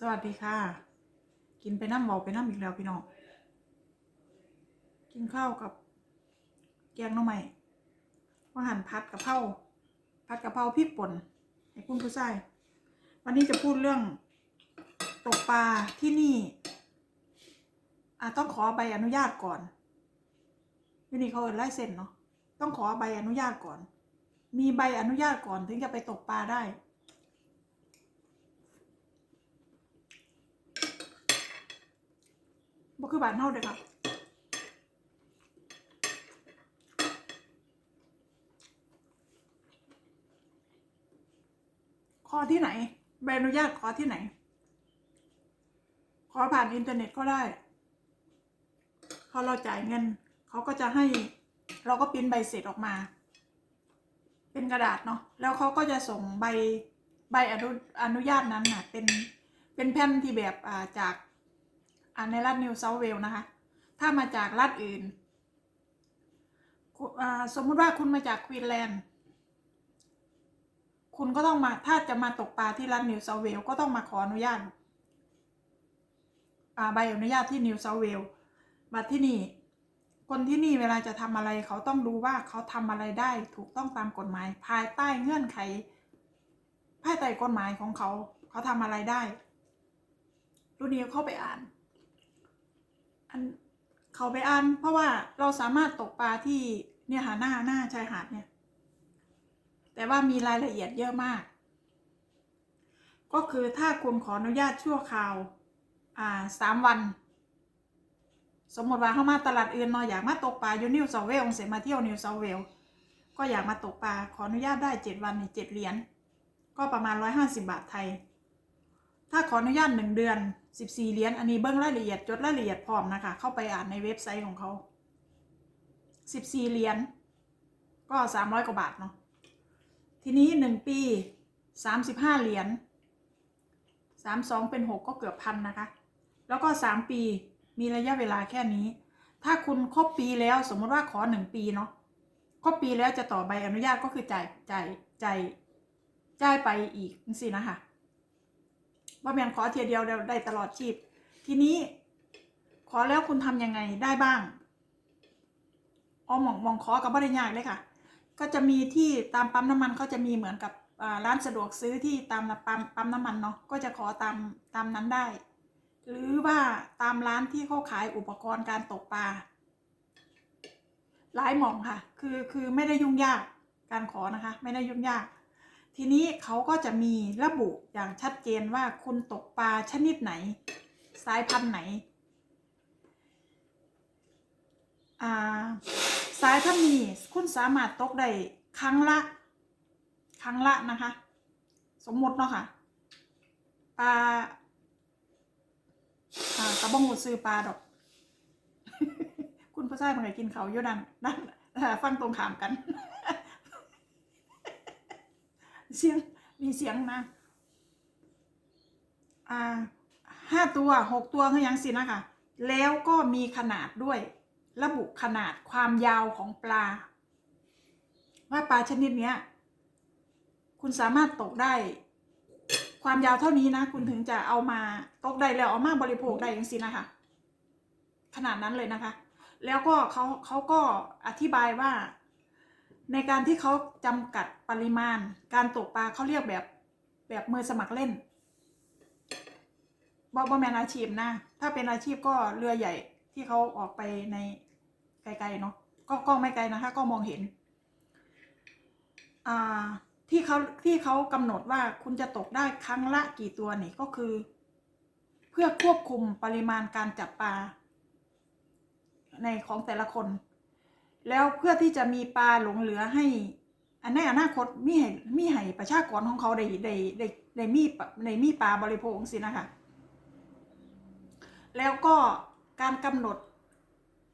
สวัสดีค่ะ กินไปน้ำเบาไปน้ำอีกแล้วพี่น้อง กินข้าวกับแกงหน่อไม้ว่าหั่นผัดกะเพราผัดกะเพราพริกป่นให้คุณผู้ชายวันนี้จะพูดเรื่องตกปลาที่นี่อะต้องขอใบอนุญาตก่อนที่นี่เขาเอินไล่เซ็นเนาะต้องขอใบอนุญาตก่อน มีใบอนุญาตก่อนถึงจะไปตกปลาได้ บ่คือบานเฮาเด้อครับขอที่ไหน ใบอนุญาตขอที่ไหน ขอผ่านอินเทอร์เน็ตก็ได้พอเราจ่ายเงิน เขาก็จะให้ เราก็ปริ้นใบเสร็จออกมา เป็นกระดาษเนาะแล้วเขาก็จะส่งใบใบอนุอนุญาตนั้นน่ะ เป็นเป็นแผ่นที่แบบอ่าจาก ในรัฐนิวเซาท์เวลนะคะ ถ้ามาจากรัฐอื่น สมมุติว่าคุณมาจากควีนแลนด์ คุณก็ต้องมา ถ้าจะมาตกปลาที่รัฐนิวเซาท์เวลก็ต้องมาขออนุญาตใบอนุญาตที่นิวเซาท์เวลมาที่นี่ คนที่นี่เวลาจะทำอะไรเขาต้องดูว่าเขาทำอะไรได้ถูกต้องตามกฎหมาย ภายใต้เงื่อนไข ภายใต้กฎหมายของเขา เขาทำอะไรได้รุ่นนี้เข้าไปอ่าน เขาไปอ่าน เพราะว่าเราสามารถตกปลาที่เนี่ยหาหน้าหน้าชายหาดเนี่ย แต่ว่ามีรายละเอียดเยอะมาก ก็คือถ้าคุณขออนุญาตชั่วคราว อ่าสามวัน สมมติว่าเข้ามาตลาดอื่นเนาะอยากมาตกปลาอยู่นิวเซาเวลเสร็จมาเที่ยวนิวเซาเวลก็อยากมาตกปลาขออนุญาตได้เจ็ดวันนี่เจ็ดเหรียญก็ประมาณร้อยห้าสิบาทไทย ถ้าขออนุญาตหนึ่งเดือนสิบสี่เหรียญ อันนี้เบิ้งรายละเอียด จดรายละเอียดพร้อมนะคะ เข้าไปอ่านในเว็บไซต์ของเขาสิบสี่เหรียญ ก็สามร้อยกว่าบาทเนาะ ทีนี้หนึ่งปีสามสิบห้าเหรียญสามสองเป็นหกก็เกือบพันนะคะ แล้วก็สามปีมีระยะเวลาแค่นี้ ถ้าคุณครบปีแล้วสมมติว่าขอหนึ่งปีเนาะ ครบปีแล้วจะต่อใบอนุญาตก็คือจ่ายจ่ายจ่ายจ่ายไปอีกสินะคะ ว่าแมนขอเทียเดียวได้ตลอดชีพ ทีนี้ขอแล้วคุณทำยังไงได้บ้างอ๋อมองมองขอกับบ่ได้ยากเลยค่ะ ก็จะมีที่ตามปั๊มน้ำมันเขาจะมีเหมือนกับร้านสะดวกซื้อที่ตามปั๊มปั๊มน้ำมันเนาะก็จะขอตามตามนั้นได้ หรือว่าตามร้านที่เขาขายอุปกรณ์การตกปลาหลายหม่องค่ะ คือคือไม่ได้ยุ่งยากการขอนะคะ ไม่ได้ยุ่งยาก ทีนี้เขาก็จะมีระบุอย่างชัดเจนว่าคุณตกปลาชนิดไหน สายพันธุ์ไหนาสายพันธุ์นี้คุณสามารถตกได้ครั้งละ ครั้งละนะคะ สมมติเนาะค่ะปลาากระบองหูซื้อปลาดอก คุณผู้ชายมันเคยกินเขาอยู่นั่นนั่นฟังตรงขามกัน เสียงมีเสียงนะอ่าห้าตัวหกตัวคือยังสินะคะแล้วก็มีขนาดด้วย ระบุขนาดความยาวของปลา ว่าปลาชนิดเนี้ย คุณสามารถตกได้ ความยาวเท่านี้นะ คุณถึงจะเอามาตกได้แล้วเอามาบริโภคได้อยังสินะคะขนาดนั้นเลยนะคะ แล้วก็เขาเขาก็อธิบายว่า ในการที่เขาจำกัดปริมาณ การตกปลาเขาเรียกแบบแบบมือสมัครเล่นบอบอแมนอาชีพนะ ถ้าเป็นอาชีพก็เรือใหญ่ที่เขาออกไปในไกลๆเนาะก็ก็ไม่ไกลนะคะ ก็มองเห็น อ่าที่เขาที่เขากำหนดว่าคุณจะตกได้ครั้งละกี่ตัวนี่ก็คือ เพื่อควบคุมปริมาณการจับปลาในของแต่ละคน แล้วเพื่อที่จะมีปลาหลงเหลือให้ อันในอนาคตมีให้มีให้ประชากรของเขาได้ได้ได้ได้มีปะได้มีปลาบริโภคสินะคะ แล้วก็การกำหนด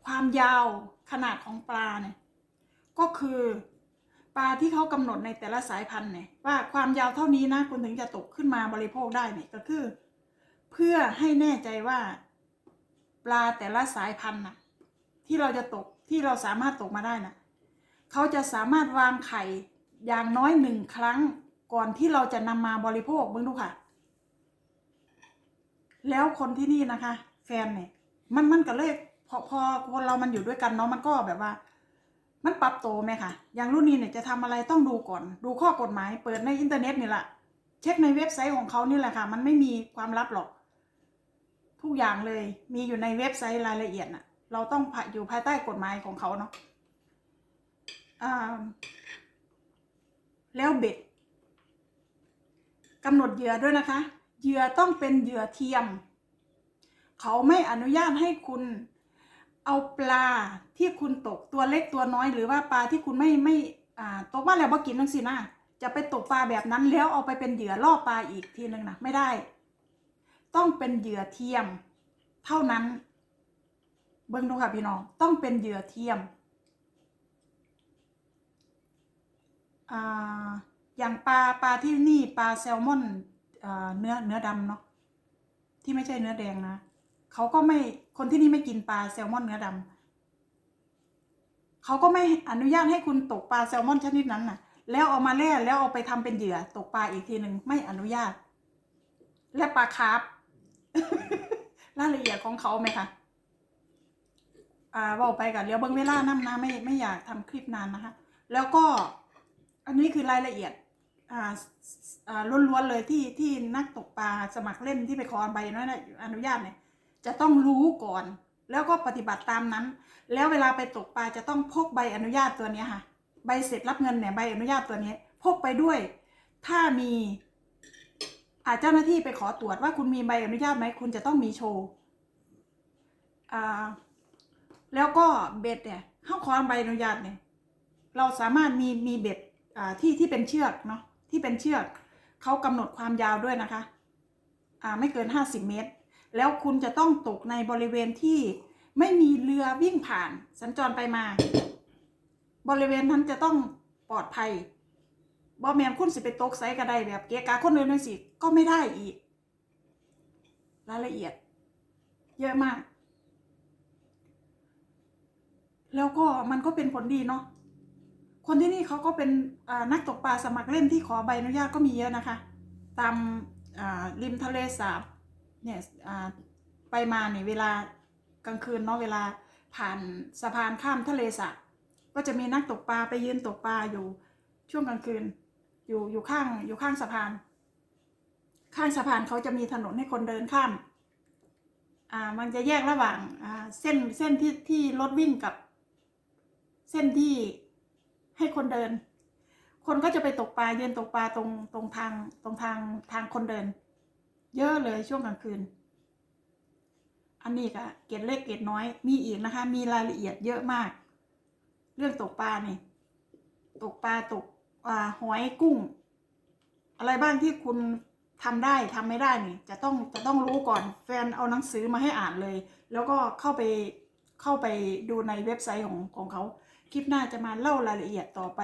ความยาวขนาดของปลาเนี่ยก็คือปลาที่เขากำหนดในแต่ละสายพันธุ์เนี่ยว่าความยาวเท่านี้นะคุณถึงจะตกขึ้นมาบริโภคได้เนี่ยก็คือ เพื่อให้แน่ใจว่า ปลาแต่ละสายพันธุ์น่ะที่เราจะตก ที่เราสามารถตกมาได้นะเขาจะสามารถวางไข่อย่างน้อยหนึ่งครั้งก่อนที่เราจะนำมาบริโภคเบิ่งดูค่ะ แล้วคนที่นี่นะคะ แฟนเนี่ยมันมันก็เลยพอพอคนเรามันอยู่ด้วยกันเนาะมันก็แบบว่า มันปรับโตไหมคะอย่างรุ่นนี้เนี่ยจะทำอะไรต้องดูก่อน ดูข้อกฎหมาย เปิดในอินเทอร์เน็ตนี่แหละเช็คในเว็บไซต์ของเขานี่แหละค่ะ มันไม่มีความลับหรอก ทุกอย่างเลยมีอยู่ในเว็บไซต์รายละเอียดน่ะ เราต้องอยู่ภายใต้กฎหมายของเขาเนาะแล้วเบ็ดกำหนดเหยื่อด้วยนะคะ เหยื่อต้องเป็นเหยื่อเทียม เขาไม่อนุญาตให้คุณเอาปลาที่คุณตกตัวเล็กตัวน้อย หรือว่าปลาที่คุณไม่ไม่ตกมาแล้วบ่กินทั้งสินะจะไปตกปลาแบบนั้นแล้วเอาไปเป็นเหยื่อล่อปลาอีกทีหนึ่งนะไม่ได้ ต้องเป็นเหยื่อเทียม เท่านั้น เบิ้งดูค่ะพี่น้อง ต้องเป็นเหยื่อเทียมอ่าอย่างปลาปลาที่นี่ปลาแซลมอนเนื้อเนื้อดำเนาะที่ไม่ใช่เนื้อแดงนะเขาก็ไม่คนที่นี่ไม่กินปลาแซลมอนเนื้อดำเขาก็ไม่อนุญาตให้คุณตกปลาแซลมอนชนิดนั้นน่ะ แล้วเอามาแล่แล้วเอาไปทำเป็นเหยื่อตกปลาอีกทีหนึ่งไม่อนุญาต และปลาคาร์ฟรายละเอียดของเขาไหมคะ อ่าบอกไปกันเดี๋ยวเบิ้งเวลาน้ำนะไม่ไม่อยากทำคลิปนานนะคะ แล้วก็อันนี้คือรายละเอียดอ่าอ่าล้วนๆเลยที่ที่นักตกปลาสมัครเล่นที่ไปขอใบอนุญาตเนี่ยจะต้องรู้ก่อน แล้วก็ปฏิบัติตามนั้น แล้วเวลาไปตกปลาจะต้องพกใบอนุญาตตัวนี้ค่ะ ใบเสร็จรับเงินเนี่ยใบอนุญาตตัวนี้พกไปด้วย ถ้ามีอาเจ้าหน้าที่ไปขอตรวจว่าคุณมีใบอนุญาตไหมคุณจะต้องมีโชว์อ่า แล้วก็เบ็ดเนี่ยเข้าขอใบอนุญาตเนี่ยเราสามารถมีมีเบ็ดอ่าที่ที่เป็นเชือกเนาะที่เป็นเชือกเขากำหนดความยาวด้วยนะคะอ่าไม่เกินห้าสิบเมตร แล้วคุณจะต้องตกในบริเวณที่ไม่มีเรือวิ่งผ่านสัญจรไปมา บริเวณนั้นจะต้องปลอดภัยบ่แมนคุณสิไปตกไซก็ได้แบบเกียกาคนอื่นนั่นสิก็ไม่ได้อีก รายละเอียด เยอะมาก แล้วก็มันก็เป็นผลดีเนาะคนที่นี่เขาก็เป็นนักตกปลาสมัครเล่นที่ขอใบอนุญาตก็มีเยอะนะคะ ตามริมทะเลสาบเนี่ยไปมาเนี่ยเวลากลางคืนเนาะเวลาผ่านสะพานข้ามทะเลสาบก็จะมีนักตกปลาไปยืนตกปลาอยู่ช่วงกลางคืน อยู่อยู่ข้างอยู่ข้างสะพาน ข้างสะพานเขาจะมีถนนให้คนเดินข้ามอ่ามันจะแยกระหว่างอ่าเส้นเส้นที่ที่รถวิ่งกับ เส้นที่ให้คนเดิน คนก็จะไปตกปลายืนตกปลาตรงตรงทางตรงทางทางคนเดิน เยอะเลยช่วงกลางคืน อันนี้ก็เกร็ดเล็กเกร็ดน้อยมีอีกนะคะ มีรายละเอียดเยอะมาก เรื่องตกปลานี่ตกปลาตกอ่าหอยกุ้ง อะไรบ้างที่คุณทำได้ทำไม่ได้นี่จะต้องจะต้องรู้ก่อนแฟนเอาหนังสือมาให้อ่านเลย แล้วก็เข้าไปเข้าไปดูในเว็บไซต์ของของเขา คลิปหน้าจะมาเล่ารายละเอียดต่อไป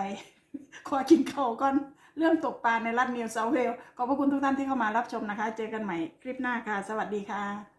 ขอกินข้าวก่อน เรื่องตกปลาในรัฐนิวเซาเวลขอบพระคุณทุกท่านที่เข้ามารับชมนะคะ เจอกันใหม่คลิปหน้าค่ะ สวัสดีค่ะ